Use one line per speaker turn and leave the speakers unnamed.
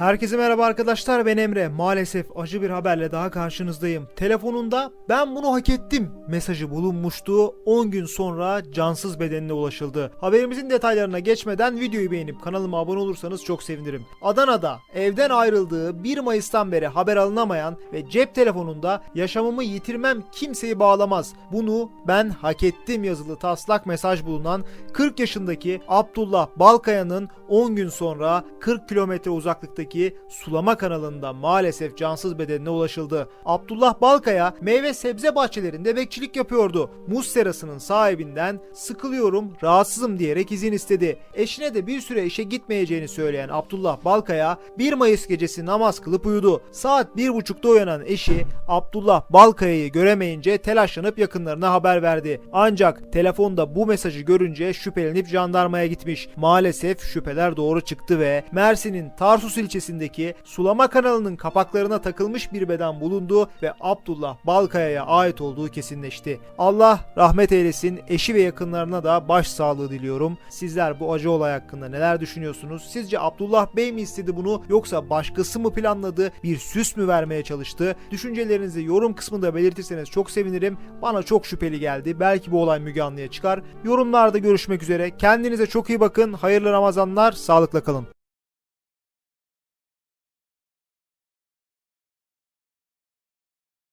Herkese merhaba arkadaşlar ben Emre. Maalesef acı bir haberle daha karşınızdayım. Telefonunda ben bunu hak ettim mesajı bulunmuştu. 10 gün sonra cansız bedenine ulaşıldı. Haberimizin detaylarına geçmeden videoyu beğenip kanalıma abone olursanız çok sevinirim. Adana'da evden ayrıldığı 1 Mayıs'tan beri haber alınamayan ve cep telefonunda yaşamımı yitirmem kimseyi bağlamaz. Bunu ben hak ettim yazılı taslak mesaj bulunan 40 yaşındaki Abdullah Balkaya'nın 10 gün sonra 40 kilometre uzaklıktaki sulama kanalında maalesef cansız bedenine ulaşıldı. Abdullah Balkaya meyve sebze bahçelerinde bekçilik yapıyordu. Muz serasının sahibinden sıkılıyorum, rahatsızım diyerek izin istedi. Eşine de bir süre işe gitmeyeceğini söyleyen Abdullah Balkaya 1 Mayıs gecesi namaz kılıp uyudu. Saat 1.30'da uyanan eşi Abdullah Balkaya'yı göremeyince telaşlanıp yakınlarına haber verdi. Ancak telefonda bu mesajı görünce şüphelenip jandarmaya gitmiş. Maalesef şüpheler doğru çıktı ve Mersin'in Tarsus ilçesindeki sulama kanalının kapaklarına takılmış bir beden bulundu ve Abdullah Balkaya'ya ait olduğu kesinleşti. Allah rahmet eylesin eşi ve yakınlarına da başsağlığı diliyorum. Sizler bu acı olay hakkında neler düşünüyorsunuz? Sizce Abdullah Bey mi istedi bunu yoksa başkası mı planladı? Bir süs mü vermeye çalıştı? Düşüncelerinizi yorum kısmında belirtirseniz çok sevinirim. Bana çok şüpheli geldi. Belki bu olay Müge Anlı'ya çıkar. Yorumlarda görüşmek üzere. Kendinize çok iyi bakın. Hayırlı Ramazanlar. Sağlıkla kalın.